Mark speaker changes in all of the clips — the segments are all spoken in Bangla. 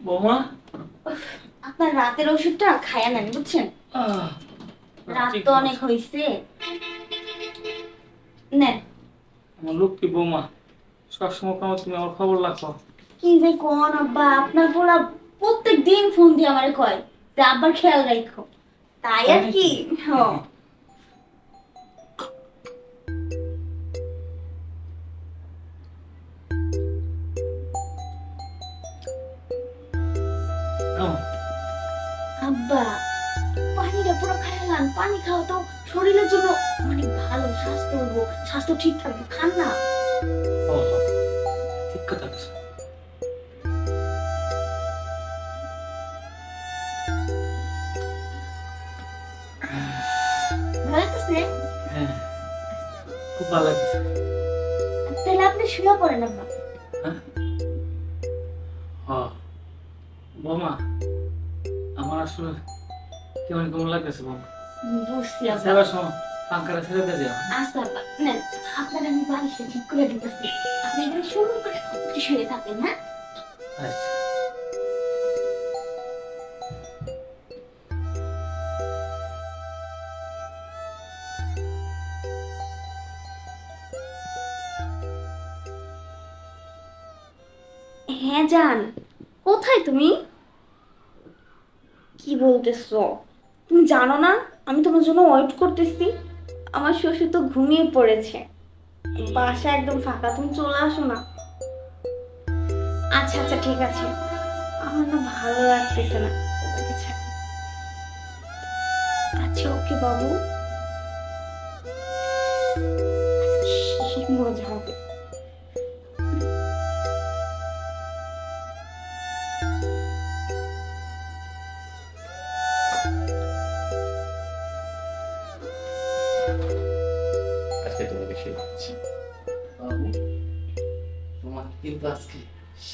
Speaker 1: বৌমা?
Speaker 2: আপনার রাতের ওষুধটা খায়া নেন বুঝছেন? রাত তো অনেক হয়েছে নেন।
Speaker 1: আমার লক্ষ্মী বৌমা সবসময় তুমি আমার খবর রাখো?
Speaker 2: কি যে কোন আব্বা আপনার পোলা প্রত্যেক দিন ফোন দিয়ে আমারে কয় যে আব্বার খেয়াল রাখো তাই আর কি? হ্যাঁ আব্বা পানিটা পুরো খাইলাম পানি খাওয়া তো শরীরের জন্য অনেক ভালো। স্বাস্থ্য হব স্বাস্থ্য ঠিক থাকবে। খান না।
Speaker 1: ঠিক কথা হ্যাঁ খুব ভালো লাগছে
Speaker 2: তাহলে আপনি শুয়ে পড়েন আব্বা।
Speaker 1: সেবার সময় পাঙ্কারা ছেড়ে দিয়ে যাও।
Speaker 2: আচ্ছা নেন আপনার আমি ঠিক করে দিতেছি। আপনি এখানে শুরু করে একটু শুয়ে থাকেন হ্যাঁ?
Speaker 1: আচ্ছা।
Speaker 2: হ্যাঁ জান কোথায় তুমি? কি বলতেছো? তুমি জানো না? আমি তোমার জন্য ওয়েট করতেছি। আমার শ্বশুর তো ঘুমিয়ে পড়েছে। বাসা একদম ফাঁকা, তুমি চলে আসো না। আচ্ছা আচ্ছা ঠিক আছে। আমার না ভালো লাগতেছে না। আচ্ছা ওকে বাবু।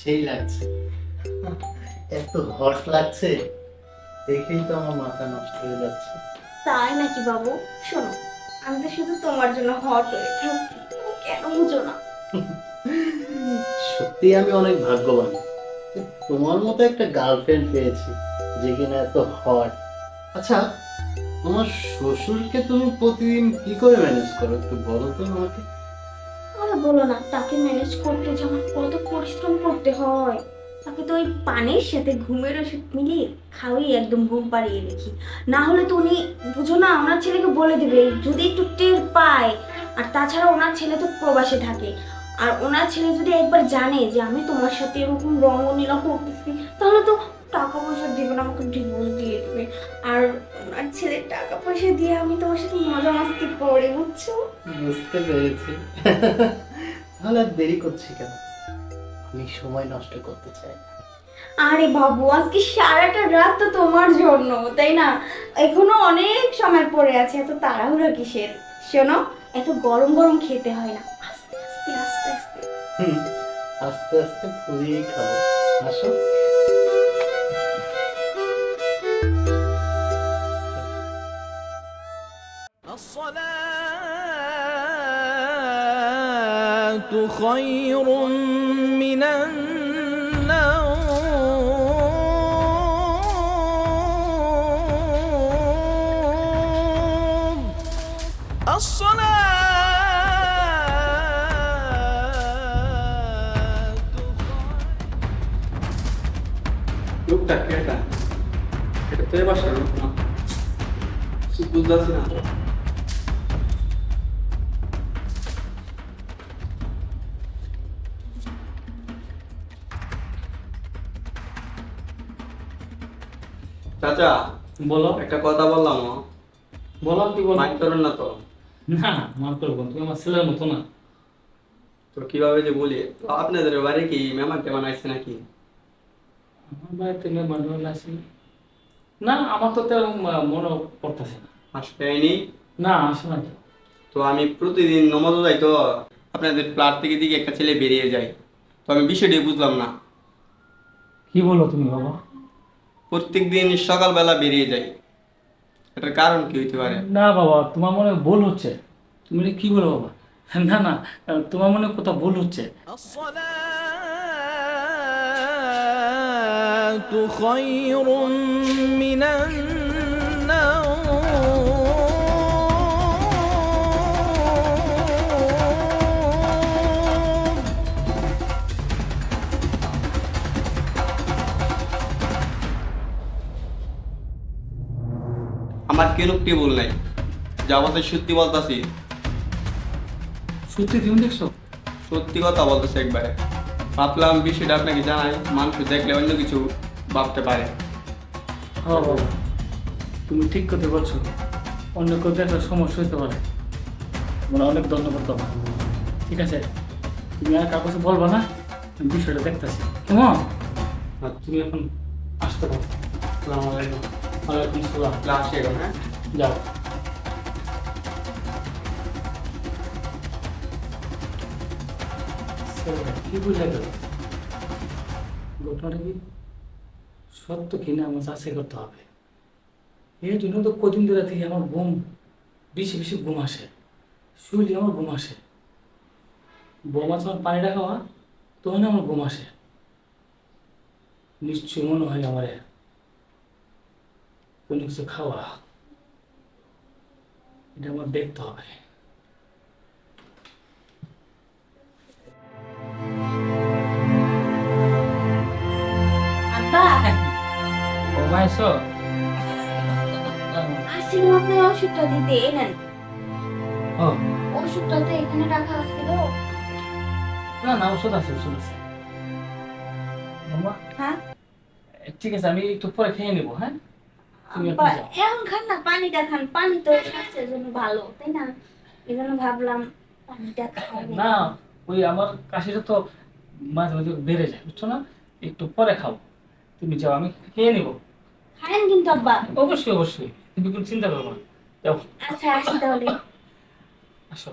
Speaker 3: সেই লাগছে। এত হট লাগছে দেখেই তো আমার মাথা নষ্ট হয়ে যাচ্ছে।
Speaker 2: তাই নাকি বাবু? শোনো আমি তো শুধু তোমার জন্য হট হয়ে থাকি কেন বুঝো না?
Speaker 3: সত্যি আমি অনেক ভাগ্যবান। তোমার মতো একটা গার্লফ্রেন্ড পেয়েছি যে কিনা এত হট আচ্ছা তোমার শ্বশুরকে তুমি প্রতিদিন কি করে ম্যানেজ করো একটু বলো তো আমাকে।
Speaker 2: বলো না, তাকে ম্যানেজ করতে যে আমার কত পরিশ্রম করতে হয়। তাকে তো ওই পানির সাথে ঘুমের ওষুধ মিলিয়ে খাওয়াই একদম ঘুম পাড়িয়ে রেখি। না হলে তো উনি বুঝো না, ওনার ছেলেকে বলে দেবে, যদি একটু টের পায়। আর তাছাড়া ওনার ছেলে তো প্রবাসে থাকে। আর ওনার ছেলে যদি একবার জানে যে আমি তোমার সাথে এরকম রঙনীলা করতেছি, তাহলে তো টাকা পয়সা দেবে না আমাকে ডিভোর্স দিয়ে দেবে। আর ওনার ছেলে টাকা পয়সা দিয়ে আমি তোমার সাথে মজা মাস্তি করি বুঝছ?
Speaker 3: বুঝতে পেরেছি। তাহলে আর দেরি করছি কেন? আমি সময় নষ্ট করতে চাই না।
Speaker 2: আরে বাবু আজকে সারাটা রাত তো তোমার জন্য তাই না? এখনও অনেক সময় পড়ে আছে এত তাড়াহুড়া কিসের? শোনো এত গরম গরম খেতে হয় না। আস্তে আস্তে আস্তে আস্তে।
Speaker 3: আস্তে আস্তে ফুরিয়েই খাব আসো।
Speaker 4: خير من النوم الصلاة
Speaker 1: লোকটা কে এটা এটা তো এ বাসার লোক না কিছু বুঝতেছি না
Speaker 5: চাচা
Speaker 1: বলো।
Speaker 5: একটা কথা বললাম ও।
Speaker 1: বলো কি বলো।
Speaker 5: মাইন্ড করবেন না তো।
Speaker 1: না মার করব তুমি আমার ছেলের মতো না।
Speaker 5: তো কীভাবে যে বলি তো আপনাদের বাড়ি কি মেহমান টেমান আসছে নাকি?
Speaker 1: আমার বাড়িতে আসি না আমার তো তেমন মনে পড়তেছে না।
Speaker 5: আসবে আইনি
Speaker 1: না আসে না তো।
Speaker 5: তো আমি প্রতিদিন নমাজ যাই তো আপনাদের ফ্ল্যাট থেকে দিকে একটা ছেলে বেরিয়ে যায়। তো আমি বিষয়টি বুঝলাম না।
Speaker 1: কি বলো তুমি বাবা?
Speaker 5: প্রত্যেক দিন সকালবেলা বেরিয়ে যায় এটার কারণ কি হইতে পারে
Speaker 1: না বাবা তোমার মনে হয় ভুল হচ্ছে তুমি এটা কি বলো বাবা না না তোমার মনে হয় কোথাও ভুল হচ্ছে
Speaker 4: الصلاة خير من النوم
Speaker 5: আমার কেন টেবল নাই? যা আমাদের সত্যি বলতাছি।
Speaker 1: সত্যি তুমি দেখছ?
Speaker 5: সত্যি কথা বলতেছে একবারে। ভাবলাম বিষয়টা আপনাকে জানাই মানুষ দেখলে অন্য কিছু ভাবতে পারে।
Speaker 1: হ্যাঁ বাবা তুমি ঠিক কথা বলছো। অন্য কেউ একটা সমস্যা হতে পারে। আমরা অনেক ধন্যবাদ তোমার ঠিক আছে তুমি আর কাছে বলবা না আমি বিষয়টা দেখতেছি। কেমন? আর তুমি এখন আসতে পারো। আসসালামু আলাইকুম। ওয়ালাইকুম আসসালাম
Speaker 5: ক্লাস এখন হ্যাঁ?
Speaker 1: যাও। কি বুঝে গেল ঘটনাটা কি? সত্য কিনা আমার যাচাই করতে হবে? এর জন্য তো কদিন ধরে থেকে আমার ঘুম বেশি বেশি ঘুম আসে। শুইলে আমার ঘুম আসে। বোমা যখন পানিটা খাওয়া তখন আমার ঘুম আসে। নিশ্চয় মনে হয় আমার। কোনো কিছু খাওয়া? এটা আমার দেখতে হবে।
Speaker 2: আপনার ওষুধটা দিতে
Speaker 1: ও।
Speaker 2: ওষুধটা তো এখানে রাখা ছিল
Speaker 1: না না ওষুধ আছে ওষুধ আছে।
Speaker 2: হ্যাঁ?
Speaker 1: ঠিক আছে আমি একটু পরে খেয়ে নেব হ্যাঁ? এখন
Speaker 2: খান না পানিটা খান। পানি তো স্বাস্থ্যের জন্য ভালো তাই না? এই জন্য ভাবলাম পানিটা খাবেন
Speaker 1: না ওই আমার কাশিটা তো মাঝে মাঝে বেড়ে যায় বুঝছ না? একটু পরে খাও তুমি যাও আমি খেয়ে নেব।
Speaker 2: খায়েন কিন্তু আব্বা।
Speaker 1: অবশ্যই অবশ্যই। তুমি কোনো চিন্তা করো না। যাও।
Speaker 2: আচ্ছা আসি তাহলে।
Speaker 1: আসো।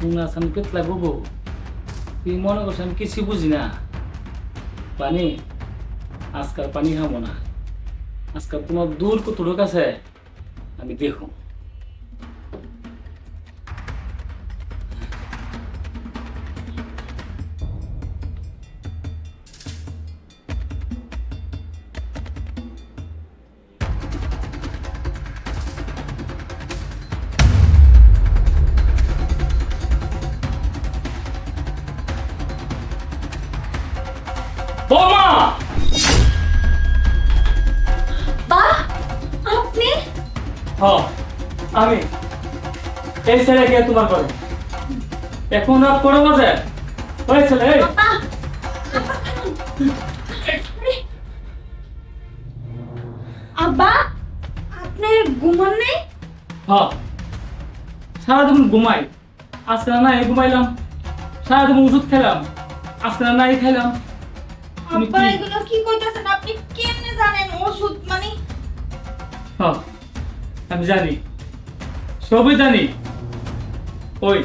Speaker 1: শুনা আমি পেতলা গুগু তুই মনে করছেন কিছু বুঝি না। পানি? আজকাল পানি খাব না। আজকাল তোমার দূর কত লোক আছে, আমি দেখো। এই ছেলে কে তোমার করে এখন রাত করে বাজে ওই ছেলে
Speaker 2: আব্বা আপনি ঘুমান নেই?
Speaker 1: হ সারাদিন ঘুমাই। আজকে না নাই ঘুমাইলাম। সারাদিন ওষুধ খেলাম। আজকে না নাই খাইলাম।
Speaker 2: আব্বা
Speaker 1: কি?
Speaker 2: এগুলো কি কইতাছেন আপনি কেমনে জানেন ওষুধ মানে?
Speaker 1: হ আমি জানি। সবই জানি। ওই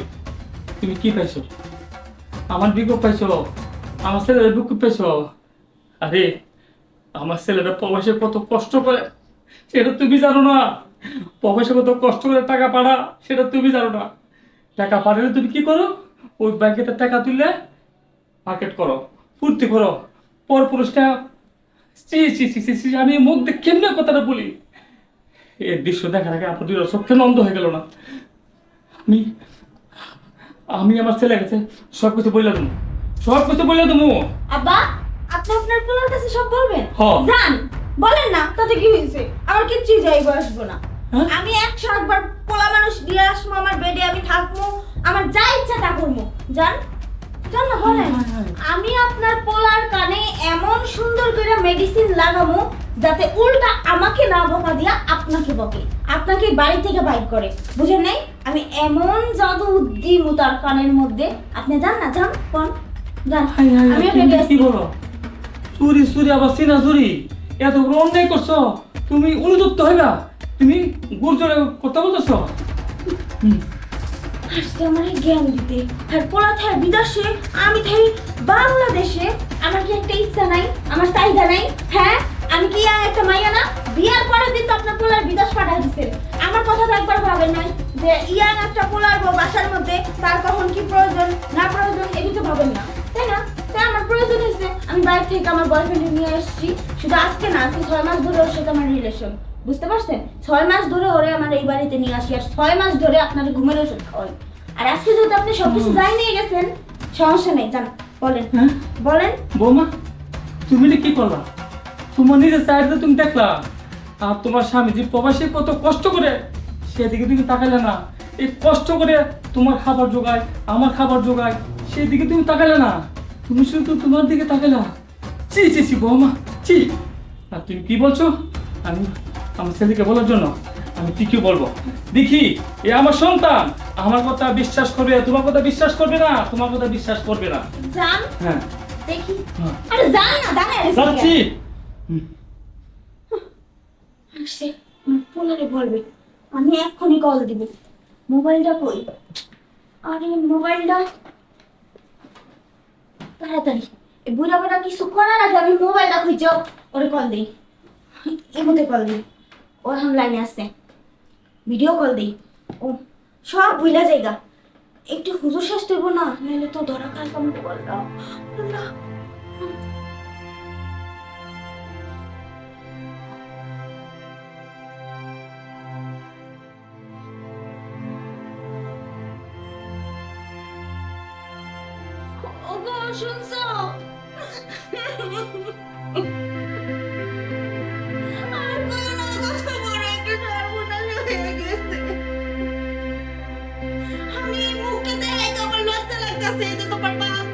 Speaker 1: তুমি কি পাইছো আমার বিক্ষোভ পাইছো আমার ছেলের বিক্ষোভ পাইছো আরে আমার ছেলেরা প্রবাসে কত কষ্ট করে সেটা তুমি জানো না। প্রবাসে কত কষ্ট করে টাকা পাড়া সেটা তুমি জানো না। টাকা পাঠালে তুমি কি করো? ওই ব্যাংকেতে টাকা তুললে মার্কেট করো ফুর্তি করো পর পুরুষটা চি চি চি, আমি মুখ দেখে কেমনে কথাটা বলি? এই দৃশ্য দেখার আগে আপনার চোখে নন্দ হয়ে গেল না। আমি আমি আমার ছেলে কাছে সব কিছু বললে দেবো। সব কিছু বললে দেবো।
Speaker 2: আব্বা আপনি আপনার পোলার কাছে সব বলবেন?
Speaker 1: হ্যাঁ।
Speaker 2: জান বলেন না তাতে কি হয়েছে? আমার কিচ্ছু যাইব আসব না।
Speaker 1: হ্যাঁ?
Speaker 2: আমি একশো একবার পোলা মানুষ দিয়ে আসব আমার বেডে আমি থাকব আমার যা ইচ্ছা তা করব। জান জান না বলেন।
Speaker 1: হায়, হায়।
Speaker 2: আমি আপনার পোলার কানে এমন সুন্দর করে মেডিসিন লাগামো যাতে উল্টা আমাকে না বকা দিয়া আপনাকে বকে। আপনাকে বাড়ি থেকে বাইর করে। বুঝেন নাই? আমি এমন জাদু দিব তার কানের মধ্যে। আপনি জান না জান কোন জান আমি রেডি
Speaker 1: কি বলো? চুরি চুরি আবার সিনা চুরি। এত বড় অন্যায় করছ। তুমি অনুতপ্ত হইবা? তুমি গুরজোরে কথা বলতেছো?
Speaker 2: আসছে আমার জ্ঞান দিতে। আর পোলা থাকে বিদেশে আমি থাকি বাংলাদেশে। আমার কি একটা ইচ্ছা নাই? আমার চাহিদা নাই? হ্যাঁ? আমি কি আর একটা মাইয়া না? বিয়ার পরের দিন তো আপনার পোলার বিদেশ পাঠাই দিচ্ছেন আমার কথা তো একবার ভাবেন নাই। যে ইয়াং একটা পোলার বউ বাসার মধ্যে তার কখন কি প্রয়োজন না প্রয়োজন এগুলো তো ভাবেন না। তাই না? তাই আমার প্রয়োজন হয়েছে আমি বাইরে থেকে আমার বয়ফ্রেন্ড নিয়ে এসেছি। শুধু আজকে না আজকে ছয় মাস ধরে ওর সাথে আমার রিলেশন বুঝতে পারছেন? ছয় মাস ধরে ওরে আমার এই বাড়িতে নিয়ে আসি আর ছয় মাস ধরে আপনার ঘুমের ওষুধ খাওয়াই। আর আজকে যেহেতু আপনি সবকিছু যাই নিয়ে গেছেন সমস্যা নেই জান বলেন।
Speaker 1: হ্যাঁ?
Speaker 2: বলেন।
Speaker 1: বৌমা তুমি এটা কি করলা তোমার নিজের চাহিদা তুমি দেখলা আর তোমার স্বামী যে প্রবাসী কত কষ্ট করে সেদিকে তুমি তাকালে না এই কষ্ট করে তোমার খাবার জোগায় আমার খাবার জোগায় সেদিকে তুমি তাকালে না তুমি শুধু তোমার দিকে তাকালে চি চি চি বৌমা চি আর তুমি কি বলছো? আমি আমার ছেলেকে বলার জন্য আমি কি কি বলব? দেখি এ আমার সন্তান আমার কথা বিশ্বাস করবে তোমার কথা বিশ্বাস করবে না তোমার কথা বিশ্বাস করবে না।
Speaker 2: যান
Speaker 1: হ্যাঁ।
Speaker 2: দেখি।
Speaker 1: হ্যাঁ।
Speaker 2: আরে যান না দাঁড়ায়
Speaker 1: যাচ্ছি?
Speaker 2: পোলারে বলবে। আমি এক্ষুনি কল দিব। মোবাইলটা কই? আরে, মোবাইলটা? তাড়াতাড়ি। এই বুড়া কিছু করার আগে আমি মোবাইলটা খুঁজে ওরে কল দিই। এমতে কল দিই। ও এখন লাইনে আসছে ভিডিও কল দিই। ও, সব ভুলা জায়গা একটু হুজুর শ্বাস দেবো না? নাহলে তো ধরা খাই কম বললাম হয়ে গেছে। আমি এই মুখটা দেখাইতে আমার লজ্জা লাগতাছে যে তোমার বাপ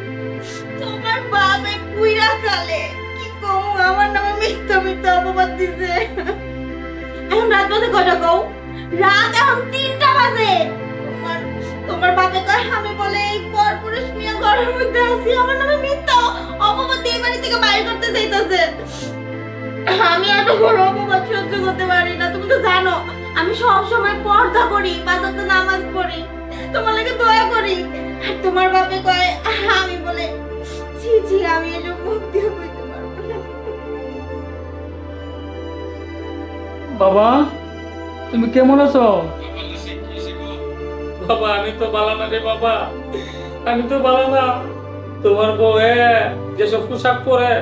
Speaker 2: তোমার বাপ এই কুইরা খালে কি কম, আমার নামে মিথ্যা মিথ্যা অপবাদ দিছে। এখন রাত বাজে কটা কও? রাত এখন তিনটা বাজে। তোমার তোমার বাপে কয়, আমি বলে এই পর পুরুষ নিয়ে ঘরের মধ্যে আছি, আমার নামে মিথ্যা অপবাদ দিয়ে বাড়ি থেকে বাইরে করতে চাইতেছে। আমি এত বড় অপবাদ সহ্য করতে পারি না, তুমি তো জানো। আমি সব সময় পর্দা করি বাজাতে নামাজ পড়ি। তোমার লাগে দয়া করি। আর তোমার বাপে কয় আমি বলে ছি ছি আমি এসব মুখ দিয়ে কইতে পারব না।
Speaker 1: বাবা তুমি কেমন আছো? বাবা আমি তো ভালো না রে বাবা। আমি তো ভালো না। তোমার বউ এ যেসব পোশাক পরে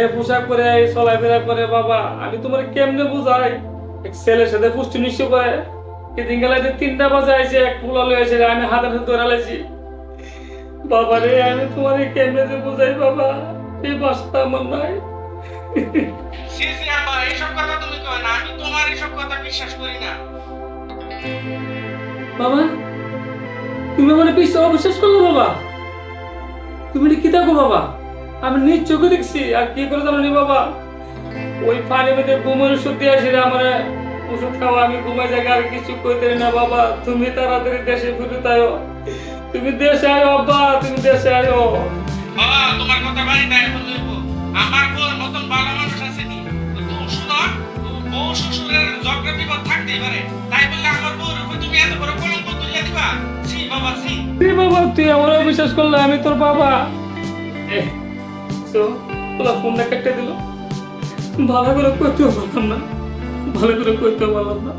Speaker 1: এই পোশাক পরে এই চলাফেরা করে বাবা আমি তোমার কেমনে বুঝাই? ছেলের সাথে পুষ্টি নিশ্চয় করে এদিন গেলে তিনটা বাজে আইছে এক ফুলা লয়ে আমি হাতে হাতে ধরে লাইছি বাবা রে আমি তোমার কেমনে যে বুঝাই বাবা? এই বাসটা আমার নাই।
Speaker 5: সি সি আব্বা এইসব কথা তুমি কয় না আমি তোমার এইসব কথা বিশ্বাস করি না।
Speaker 1: বাবা তুমি আমার পিছনে অবিশ্বাস করল বাবা? তুমি কি দেখো বাবা। আমি নিজ চোখে দেখছি আর কি করে জানো নি বাবা? ওই পানি মধ্যে ঘুমের ওষুধ দিয়ে আসি আমার ওষুধ খাওয়া আমি ঘুমে জায়গা আর কিছু করতে না বাবা তুমি তাড়াতাড়ি দেশে ফিরে তাইও তুমি দেশে আয়ো আব্বা তুমি দেশে আয়ো
Speaker 5: বাবা তোমার কথা আমার মতন ভালো মানুষ আছে নি তো শুনো বউ শ্বশুরের বিপদ থাকতেই পারে। তাই বললে আমার বউর উপর তুমি এত বড় কলঙ্ক তুলে দিবা? বাবা
Speaker 1: এ বাবা তুই আমার বিশ্বাস করলে আমি তোর বাবা। তো তোলা ফোনটা কেটে দিল। ভালো করে কইতেও পারলাম না। ভালো করে কইতেও পারলাম না।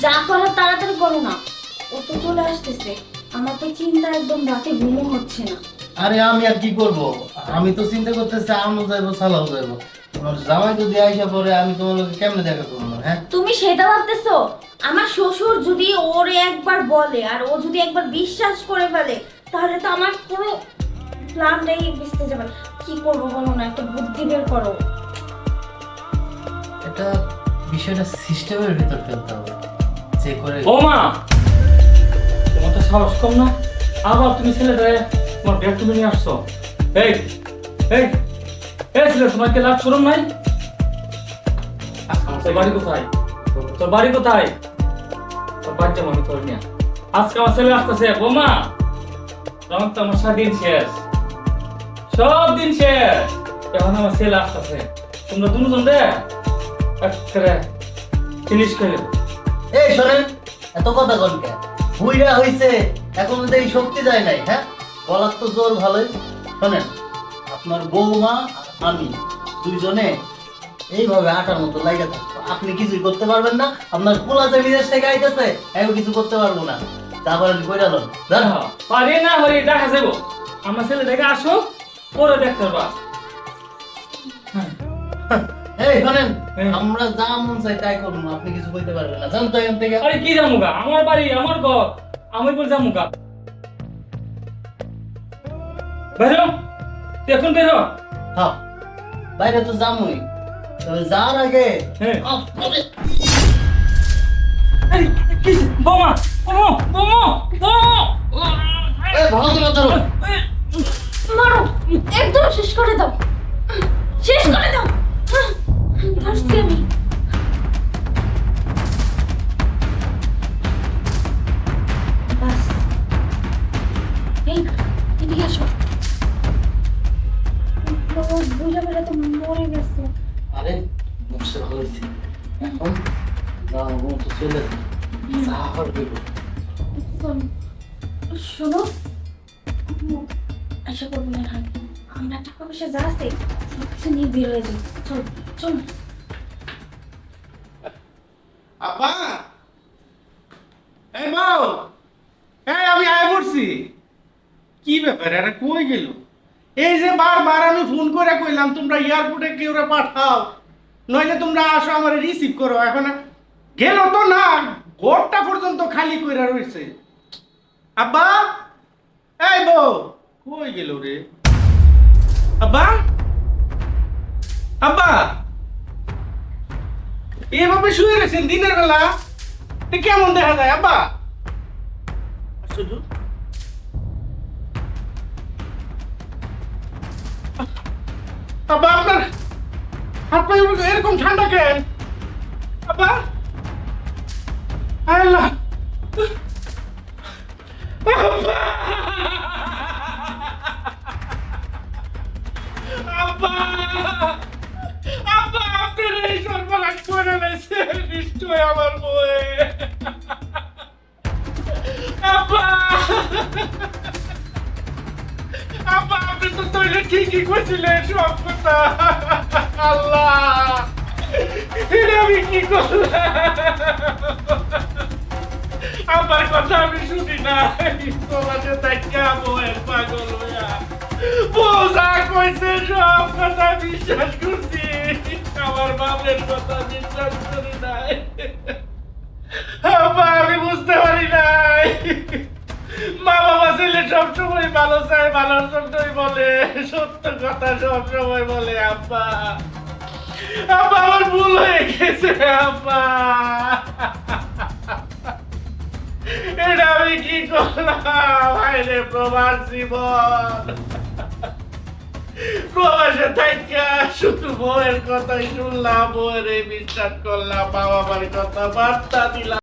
Speaker 2: যা করার তাড়াতাড়ি করো না। ও তো চলে আসতেছে। আমার তো চিন্তা একদম রাতে ঘুমও হচ্ছে না।
Speaker 3: আরে আমি আর কি করব? আমি তো চিন্তা করতেছি আমও যাইবো সালাও যাইবো। তোমার জামাই যদি আইসা পরে আমি তোমার লোকে কেমনে দেখা করব হ্যাঁ?
Speaker 2: তুমি সেটা ভাবতেছো? আমার শ্বশুর যদি ওরে একবার বলে আর ও যদি একবার বিশ্বাস করে ফেলে তাহলে তো আমার পুরো প্ল্যানটাই বুঝতে যাবে। কি করব বলো না একটা বুদ্ধি বের করো।
Speaker 3: এটা বিষয়টা সিস্টেমের ভিতর ফেলতে হবে। যে করে
Speaker 1: ও মা! তোমার তো সাহস কম না? আবার তুমি তোমার ব্যাগ তুমি নিয়ে আসছো। এই এই এই ছেলে তোমার কি লাভ শরম নাই? তোর বাড়ি কোথায়? তোর বাড়ি কোথায়? তোর বাড়ি যাব আমি তোর নিয়ে। আজকে আমার ছেলে আসতেছে বোমা! তখন তো আমার স্বাধীন শেষ। সব দিন শেষ। এখন আমার ছেলে আসতেছে। তোমরা দুজন
Speaker 3: এই শোনেন এত কথা বুইরা হইছে এখন তো এই শক্তি যায় নাই হ্যাঁ? গলার তো জোর ভালোই। শোনেন আপনার বৌমা আর আমি দুইজনে এইভাবে আটার মতো লাগে থাকব। আপনি কিছুই করতে পারবেন না। আপনার পোলা যে বিদেশ থেকে আইতেছে এখন কিছু করতে পারব না। তারপর আমি কইরা লন।
Speaker 1: হ্যাঁ, পারি না হরি দেখা যাব আমার ছেলে দেখে আসো পরে দেখতে পারবা হ্যাঁ।
Speaker 3: এই শোনেন
Speaker 1: হ্যাঁ।
Speaker 3: আমরা যা মন চাই তাই করব আপনি কিছু কইতে পারবেন না। জান তো এখান থেকে।
Speaker 1: আরে কি জামুকা আমার বাড়ি আমার ঘর আমি বল জামুকা বেরো এখন বেরো
Speaker 3: হ্যাঁ। বাইরে তো যামই। তবে যাওয়ার আগে
Speaker 1: হ্যাঁ। আরে কি বোমা বোমা বোমা বোমা।
Speaker 3: এই ভালো করে ধরো।
Speaker 2: মারো। একদম শেষ করে দাও। শেষ করে দাও। ধরছি আমি। বাস। এই এদিকে আসো। বুঝা বেড়া তো মরে গেছে।
Speaker 3: আরে ভালো হয়েছে এখন না তো চলে যা হবে দেবো।
Speaker 2: শোনো। আশা করব না আর। আমরা টাকা পয়সা যা আছে সব কিছু নিয়ে বের হয়ে যাই চল চল।
Speaker 5: এই কি ব্যাপার আরে কই গেল? এই যে বারবার আমি ফোন করে কইলাম, তোমরা এয়ারপোর্টে কেউ রে পাঠাও, নইলে তোমরা আসো আমার রিসিভ করো। এখন গেল তো না, ঘরটা পর্যন্ত খালি কইরা রইছে। আব্বা! এই বউ! কই গেল রে? আব্বা? আব্বা? এভাবে শুয়ে রয়েছেন দিনের বেলা? কেমন দেখা যায়, আব্বা? আব্বা, আপনার এরকম ঠান্ডা কেন? আব্বা? আল্লাহ। আব্বা। নিশ্চয় আমার বয়ে আব্বা! আব্বা, আপনি তো তৈরি ঠিকই করছিলেন, সব কথা। আল্লাহ! এটা আমি কি করলাম? আমার কথা আমি শুনি না। তোমাকে দেখা, বউয়ের পাগল হইয়া। যা কইছে, সব কথা বিশ্বাস করছি। আমার বাপের কথা বিশ্বাস করি। বলে, সত্য কথা বলে, আব্বা। আব্বা, আমার ভুল হয়ে গেছে, আব্বা। এটা আমি কি করলাম? ভাইরে প্রবাস জীবন। প্রবাসে থাইকা শুধু বউয়ের কথাই শুনলাম, বউয়ের বিশ্বাস করলাম বাবা মার কথা বার্তা দিলাম।